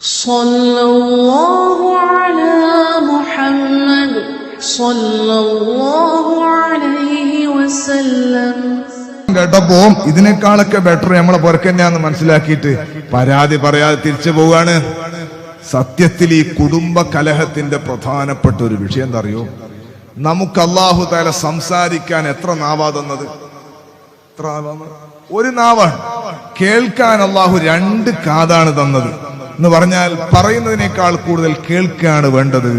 صلى الله على محمد صلى الله عليه وسلم കേട്ടപ്പോ ഇതിനേക്കാളൊക്കെ ബെറ്റർ നമ്മളെ പുറക്കന്നെയാന്ന് മനസ്സിലാക്കിയിട്ട് പരാതി പറയാതെ തിരിച്ചു പോവാണ് സത്യത്തിൽ ഈ കുടുംബ കലഹത്തിന്റെ പ്രധാനപ്പെട്ട ഒരു വിഷയം എന്താ അറിയോ നമുക്ക് അള്ളാഹു താല സംസാരിക്കാൻ എത്ര നാവാ തന്നത് എത്ര നാവാണ്? ഒരു നാവാണ് കേൾക്കാൻ അള്ളാഹു രണ്ട് കാതാണ് തന്നത് എന്ന് പറഞ്ഞാൽ പറയുന്നതിനേക്കാൾ കൂടുതൽ കേൾക്കുകയാണ് വേണ്ടത്.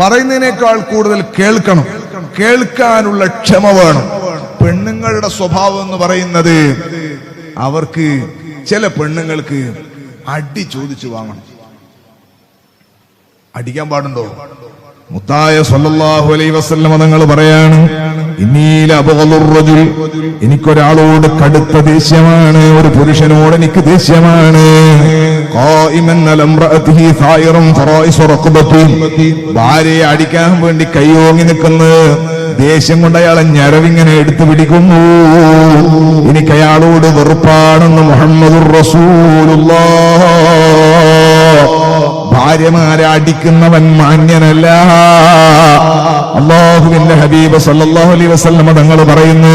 പറയുന്നതിനേക്കാൾ കൂടുതൽ കേൾക്കണം. കേൾക്കാനുള്ള ക്ഷമ വേണം. പെണ്ണുങ്ങളുടെ സ്വഭാവം എന്ന് പറയുന്നത് അവർക്ക് ചില പെണ്ണുങ്ങൾക്ക് അടി ചോദിച്ചു വാങ്ങണം. അടിക്കാൻ പാടുണ്ടോ? മുത്തായ സല്ലല്ലാഹു അലൈഹി വസല്ലം തങ്ങൾ പറയാണ് എനിക്കൊരാളോട് കടുത്ത ദേഷ്യമാണ് ഒരു പുരുഷനോട് എനിക്ക് ദേഷ്യമാണ്. ഖായിമൻ لامرأته ثائرا സായിറൻ رقبته ഭാര്യയെ അടിക്കാൻ വേണ്ടി കൈയോങ്ങി നിൽക്കുന്നു. ദേഷ്യം കൊണ്ട് അയാളെ ഞരവിങ്ങനെ എടുത്തു പിടിക്കുന്നു. എനിക്ക് അയാളോട് വെറുപ്പാണെന്ന് മുഹമ്മദ് ഭാര്യമാരെ അടിക്കുന്നവൻ മാന്യനല്ല. അള്ളാഹുവിന്റെ ഹബീബ് സല്ലല്ലാഹു അലൈഹി വസല്ലം തങ്ങൾ പറയുന്നു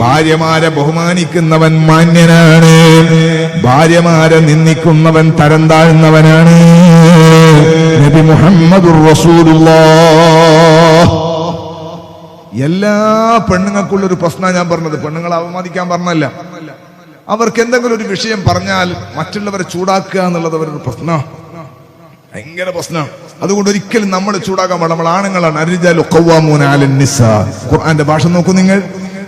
ഭാര്യമാരെ ബഹുമാനിക്കുന്നവൻ മാന്യനാണ് ഭാര്യമാരെ നിന്ദിക്കുന്നവൻ തരം താഴ്ന്നവനാണ്. നബി മുഹമ്മദ് റസൂലുള്ളാഹ് എല്ലാ പെണ്ണുങ്ങൾക്കുള്ളൊരു പ്രശ്നമാണ് ഞാൻ പറഞ്ഞത്. പെണ്ണുങ്ങളെ അവമാനിക്കാൻ പറഞ്ഞല്ല. അവർക്ക് എന്തെങ്കിലും ഒരു വിഷയം പറഞ്ഞാൽ മറ്റുള്ളവരെ ചൂടാക്കുക എന്നുള്ളത് അവരൊരു പ്രശ്നം. ഭയങ്കര പ്രശ്നം. അതുകൊണ്ട് ഒരിക്കലും നമ്മൾ ചൂടാക്കാൻ പാടില്ല. നമ്മൾ ആണുങ്ങളാണ്. അരിജാലു ഖുർആന്റെ ഭാഷ നോക്കൂ നിങ്ങൾ.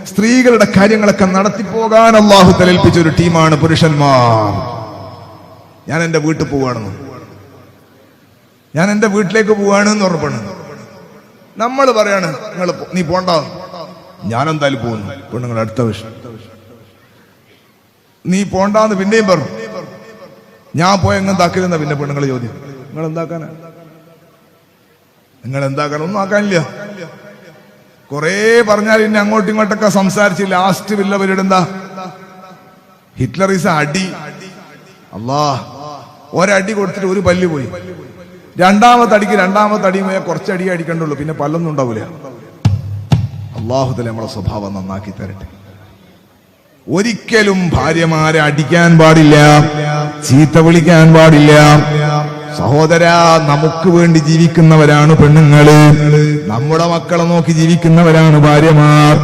സ്ത്രീകളുടെ കാര്യങ്ങളൊക്കെ നടത്തി പോകാൻ അള്ളാഹു തലേൽപ്പിച്ച ഒരു ടീമാണ് പുരുഷന്മാർ. ഞാൻ എന്റെ വീട്ടിൽ പോവാണെന്ന് ഞാൻ എന്റെ വീട്ടിലേക്ക് പോവാണെന്ന് ഉറപ്പാണ്. നമ്മൾ പറയാണ് നിങ്ങൾ നീ പോണ്ട. ഞാൻ എന്തായാലും പോകുന്നു പെണ്ണുങ്ങൾ അടുത്ത വിഷയം. നീ പോണ്ടാന്ന് പിന്നെയും പറഞ്ഞു ഞാൻ പോയ എങ്ങനെ താക്കലെന്ന പിന്നെ പെണ്ണുങ്ങൾ ചോദ്യം. നിങ്ങൾ എന്താക്കാനാ? നിങ്ങൾ എന്താക്കാൻ ഒന്നും ആക്കാനില്ല. കൊറേ പറഞ്ഞാൽ ഇനി അങ്ങോട്ടും ഇങ്ങോട്ടൊക്കെ സംസാരിച്ച് ലാസ്റ്റ് വില്ലവരുടെ എന്താ? ഈസ് അടി. അള്ളാ ഒരടി കൊടുത്തിട്ട് ഒരു പല്ല് പോയി. രണ്ടാമത്തെ അടിക്ക് രണ്ടാമത്തെ അടിയുമേ കുറച്ചടി അടിക്കണ്ടുള്ളൂ. പിന്നെ പല്ലൊന്നും ഉണ്ടാവില്ല അള്ളാഹുദല നമ്മളെ സ്വഭാവം നന്നാക്കി തരട്ടെ. ഒരിക്കലും ഭാര്യമാരെ അടിക്കാൻ പാടില്ല. ചീത്ത വിളിക്കാൻ പാടില്ല. സഹോദര നമുക്ക് വേണ്ടി ജീവിക്കുന്നവരാണ് പെണ്ണുങ്ങൾ. നമ്മുടെ മക്കളെ നോക്കി ജീവിക്കുന്നവരാണ് ഭാര്യമാർ.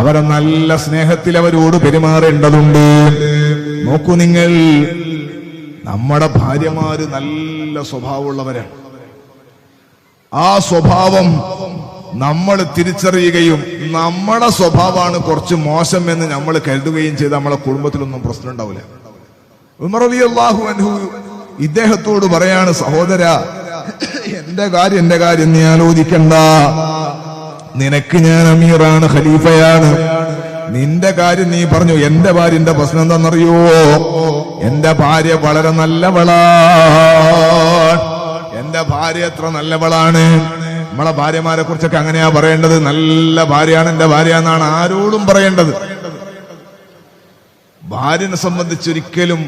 അവരെ നല്ല സ്നേഹത്തിൽ അവരോട് പെരുമാറേണ്ടതുണ്ട്. നോക്കൂ നിങ്ങൾ നമ്മുടെ ഭാര്യമാര് നല്ല സ്വഭാവമുള്ളവരാണ് ആ സ്വഭാവം നമ്മൾ തിരിച്ചറിയുകയും നമ്മുടെ സ്വഭാവമാണ് കുറച്ച് മോശം എന്ന് നമ്മൾ കരുതുകയും ചെയ്ത് നമ്മളെ കുടുംബത്തിലൊന്നും പ്രശ്നം ഉണ്ടാവില്ല. ഉമർ അലി അള്ളാഹു അൻഹു ഇദ്ദേഹത്തോട് പറയാണ് സഹോദര എന്റെ കാര്യം എന്റെ കാര്യം നീ ആലോചിക്കണ്ട. നിനക്ക് ഞാൻ അമീറാണ് ഖലീഫയാണ്. നിന്റെ കാര്യം നീ പറഞ്ഞു. എന്റെ ഭാര്യന്റെ പ്രശ്നം എന്താണെന്നറിയോ? എന്റെ ഭാര്യ വളരെ നല്ലവളാ എന്റെ ഭാര്യ എത്ര നല്ലവളാണ്. നമ്മളെ ഭാര്യമാരെ കുറിച്ചൊക്കെ അങ്ങനെയാ പറയേണ്ടത്. നല്ല ഭാര്യയാണ് എന്റെ ഭാര്യ എന്നാണ് ആരോടും പറയേണ്ടത്. ഭാര്യനെ സംബന്ധിച്ചൊരിക്കലും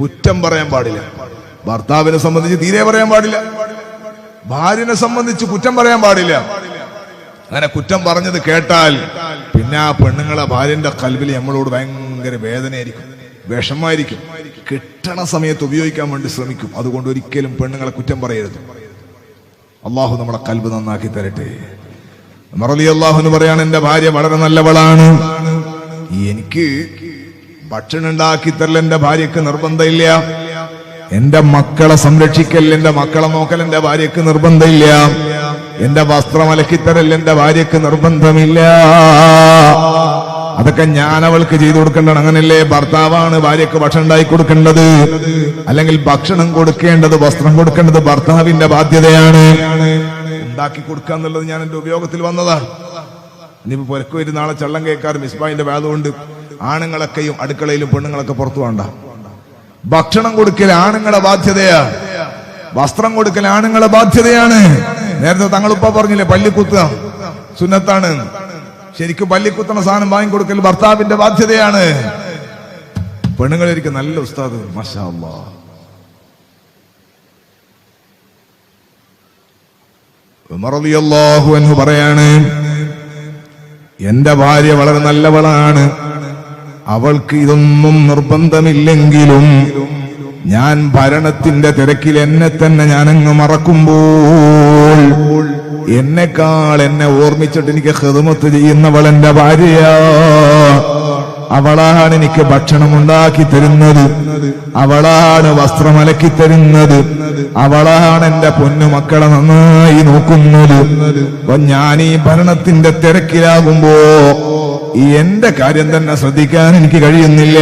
കുറ്റം പറയാൻ പാടില്ല. ഭർത്താവിനെ സംബന്ധിച്ച് തീരെ പറയാൻ പാടില്ല. ഭാര്യനെ സംബന്ധിച്ച് കുറ്റം പറയാൻ പാടില്ല. അങ്ങനെ കുറ്റം പറഞ്ഞത് കേട്ടാൽ പിന്നെ ആ പെണ്ണുങ്ങളെ ഭാര്യന്റെ കൽവിൽ നമ്മളോട് ഭയങ്കര വേദനയായിരിക്കും. വിഷമായിരിക്കും കിട്ടണ സമയത്ത് ഉപയോഗിക്കാൻ വേണ്ടി ശ്രമിക്കും. അതുകൊണ്ട് ഒരിക്കലും പെണ്ണുങ്ങളെ കുറ്റം പറയരുത്. അള്ളാഹു നമ്മുടെ കൽബ് നന്നാക്കി തരട്ടെ. മറലി അള്ളാഹു എന്ന് പറയാണ് എന്റെ ഭാര്യ വളരെ നല്ലവളാണ്. എനിക്ക് ഭക്ഷണം ഉണ്ടാക്കി തരൽ എന്റെ ഭാര്യക്ക് നിർബന്ധമില്ല. എന്റെ മക്കളെ സംരക്ഷിക്കൽ എന്റെ മക്കളെ നോക്കൽ എന്റെ ഭാര്യക്ക് നിർബന്ധമില്ല. എന്റെ വസ്ത്രം അലക്കിത്തരൽ എന്റെ ഭാര്യക്ക് നിർബന്ധമില്ല. അതൊക്കെ ഞാൻ അവൾക്ക് ചെയ്തു കൊടുക്കേണ്ടത് അങ്ങനല്ലേ ഭർത്താവാണ് ഭാര്യക്ക് ഭക്ഷണം ഉണ്ടായി കൊടുക്കേണ്ടത്? അല്ലെങ്കിൽ ഭക്ഷണം കൊടുക്കേണ്ടത് വസ്ത്രം കൊടുക്കേണ്ടത് ഭർത്താവിന്റെ ബാധ്യതയാണ്. ഉണ്ടാക്കി കൊടുക്കുക എന്നുള്ളത് ഞാൻ എന്റെ ഉപയോഗത്തിൽ വന്നതാണ്. ഇനിയിപ്പോ പുരക്ക് വരും നാളെ ചള്ളം കേൾക്കാറ് മിസ്ബായിന്റെ വേദമുണ്ട്. ആണുങ്ങളൊക്കെയും അടുക്കളയിലും പെണ്ണുങ്ങളൊക്കെ പുറത്തു വേണ്ട ഭക്ഷണം കൊടുക്കൽ ആണുങ്ങളെ ബാധ്യതയാ വസ്ത്രം കൊടുക്കൽ ആണുങ്ങളെ ബാധ്യതയാണ്. നേരത്തെ തങ്ങളിപ്പോ പറഞ്ഞില്ലേ പല്ലിക്കുത്തുക. സുന്നത്താണ്. ശരിക്കും പല്ലിക്കുത്തണ സാധനം വാങ്ങിക്കൊടുക്കൽ ഭർത്താവിന്റെ ബാധ്യതയാണ്. പെണ്ണുങ്ങളിരിക്കും നല്ല ഉസ്താദ് മഷാ അൻഹു പറയാണ് എന്റെ ഭാര്യ വളരെ നല്ലവളാണ്. അവൾക്ക് ഇതൊന്നും നിർബന്ധമില്ലെങ്കിലും ഞാൻ ഭരണത്തിന്റെ തിരക്കിൽ എന്നെ തന്നെ ഞാനങ്ങ് മറക്കുമ്പോൾ എന്നെക്കാൾ എന്നെ ഓർമ്മിച്ചിട്ട് എനിക്ക് ഹൃദമത്ത് ചെയ്യുന്നവൾ എന്റെ ഭാര്യ. അവളാണ് എനിക്ക് ഭക്ഷണം ഉണ്ടാക്കി തരുന്നത്. അവളാണ് വസ്ത്രം അലക്കി തരുന്നത്. അവളാണ് എന്റെ പൊന്നുമക്കളെ നന്നായി നോക്കുന്നത്. അപ്പൊ ഞാൻ ഈ ഭരണത്തിന്റെ തിരക്കിലാകുമ്പോ എന്റെ കാര്യം തന്നെ ശ്രദ്ധിക്കാൻ എനിക്ക് കഴിയുന്നില്ല.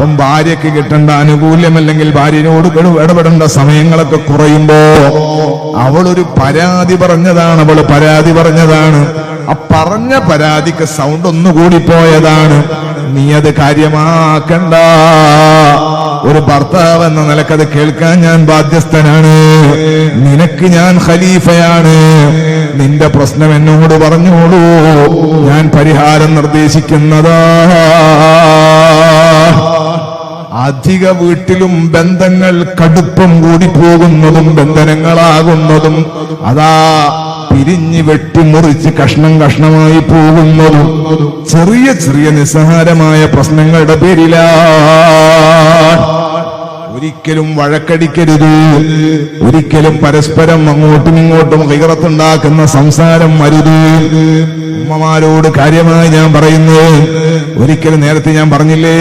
അപ്പം ഭാര്യക്ക് കിട്ടേണ്ട ആനുകൂല്യം അല്ലെങ്കിൽ ഭാര്യനോട് ഇട- ഇടപെടേണ്ട സമയങ്ങളൊക്കെ കുറയുമ്പോ അവളൊരു പരാതി പറഞ്ഞതാണ് അവൾ പരാതി പറഞ്ഞതാണ്. ആ പറഞ്ഞ പരാതിക്ക് സൗണ്ട് ഒന്നുകൂടി പോയതാണ്. നീ അത് കാര്യമാക്കണ്ട. ഒരു ഭർത്താവ് എന്ന നിലക്കത് കേൾക്കാൻ ഞാൻ ബാധ്യസ്ഥനാണ്. നിനക്ക് ഞാൻ ഖലീഫയാണ്. നിന്റെ പ്രശ്നം എന്നോട് പറഞ്ഞോളൂ. ഞാൻ പരിഹാരം നിർദ്ദേശിക്കുന്നതാ. അധിക വീട്ടിലും ബന്ധങ്ങൾ കടുപ്പം കൂടി പോകുന്നതും ബന്ധനങ്ങളാകുന്നതും അതാ പിരിഞ്ഞ് വെട്ടിമുറിച്ച് കഷ്ണം കഷ്ണമായി പോകുന്നതും ചെറിയ ചെറിയ നിസ്സഹാരമായ പ്രശ്നങ്ങളുടെ പേരിലാ. ഒരിക്കലും വഴക്കടിക്കരുത്. ഒരിക്കലും പരസ്പരം അങ്ങോട്ടും ഇങ്ങോട്ടും കൈകറത്തുണ്ടാക്കുന്ന സംസാരം അരുത്. ഉമ്മമാരോട് കാര്യമായി ഞാൻ പറയുന്നു ഒരിക്കലും നേരത്തെ ഞാൻ പറഞ്ഞില്ലേ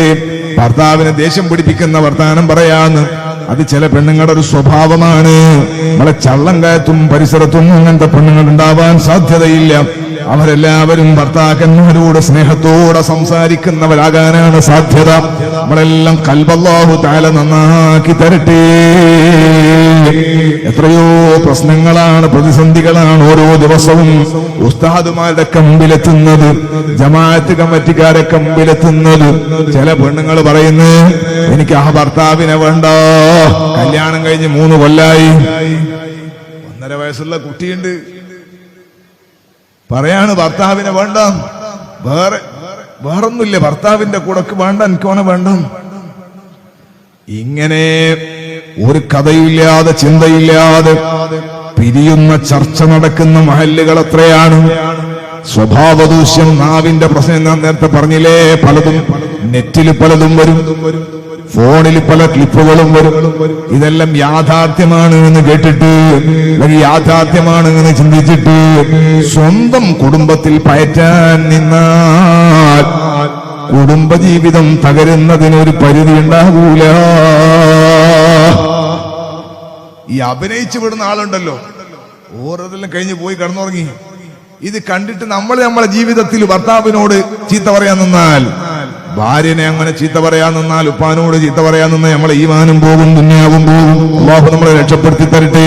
ഭർത്താവിനെ ദേഷ്യം പിടിപ്പിക്കുന്ന വർത്താനം പറയാന്ന്. അത് ചില പെണ്ണുങ്ങളുടെ ഒരു സ്വഭാവമാണ്. നമ്മളെ ചള്ളം കയത്തും പരിസരത്തും അങ്ങനത്തെ പെണ്ണുങ്ങൾ ഉണ്ടാവാൻ സാധ്യതയില്ല. അവരെല്ലാവരും ഭർത്താക്കന്മാരോട് സ്നേഹത്തോടെ സംസാരിക്കുന്നവരാകാനാണ് സാധ്യത. നമ്മളെല്ലാം കൽബല്ലാഹു താല നന്നാക്കി തരട്ടെ. എത്രയോ പ്രശ്നങ്ങളാണ് പ്രതിസന്ധികളാണ് ഓരോ ദിവസവും ഉസ്താദുമാരുടെ കമ്പിലെത്തുന്നത് ജമാഅത്ത് കമ്മിറ്റിക്കാരെ കമ്പിലെത്തുന്നത്. ചില പെണ്ണുങ്ങൾ പറയുന്നു എനിക്ക് ആ ഭർത്താവിനെ വേണ്ട. കല്യാണം കഴിഞ്ഞ് മൂന്ന് കൊല്ലായി. ഒന്നര വയസ്സുള്ള കുട്ടിയുണ്ട്. പറയാണ് ഭർത്താവിനെ വേണ്ട. വേറെ വേറൊന്നുമില്ല. ഭർത്താവിന്റെ കൂടെ വേണ്ട എനിക്കോണ വേണ്ട. ഇങ്ങനെ ഒരു കഥയില്ലാതെ ചിന്തയില്ലാതെ പിരിയുന്ന ചർച്ച നടക്കുന്ന മഹല്ലുകൾ എത്രയാണ്? സ്വഭാവദൂഷ്യം നാവിന്റെ പ്രശ്നം ഞാൻ നേരത്തെ പറഞ്ഞില്ലേ പലതും നെറ്റിൽ പലതും വരും ഫോണിൽ പല ക്ലിപ്പുകളും വരും. ഇതെല്ലാം യാഥാർത്ഥ്യമാണ് എന്ന് കേട്ടിട്ട് യാഥാർത്ഥ്യമാണ് എന്ന് ചിന്തിച്ചിട്ട് സ്വന്തം കുടുംബത്തിൽ പയറ്റാൻ നിന്നാൽ കുടുംബജീവിതം തകരുന്നതിനൊരു പരിധി ഉണ്ടാകൂല. ഈ അഭിനയിച്ചു വിടുന്ന ആളുണ്ടല്ലോ. ഓരോതെല്ലാം കഴിഞ്ഞ് പോയി കടന്നുറങ്ങി. ഇത് കണ്ടിട്ട് നമ്മൾ നമ്മളെ ജീവിതത്തിൽ ഭർത്താവിനോട് ചീത്ത പറയാൻ നിന്നാൽ ഭാര്യനെ അങ്ങനെ ചീത്ത പറയാൻ നിന്നാൽ ഉപ്പാനോട് ചീത്ത പറയാൻ നിന്നാൽ നമ്മളെ ഈമാനും പോകും ദുന്യാവും പോകും. അള്ളാഹു നമ്മളെ രക്ഷപ്പെടുത്തി തരട്ടെ.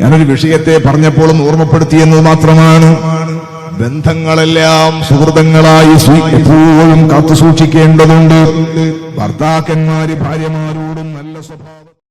ഞാനൊരു വിഷയത്തെ പറഞ്ഞപ്പോഴും ഓർമ്മപ്പെടുത്തിയെന്നത് മാത്രമാണ്. ബന്ധങ്ങളെല്ലാം സുഹൃതങ്ങളായി എപ്പോഴും കാത്തു സൂക്ഷിക്കേണ്ടതുണ്ട് ഭർത്താക്കന്മാര് ഭാര്യമാരോടും നല്ല സ്വഭാവം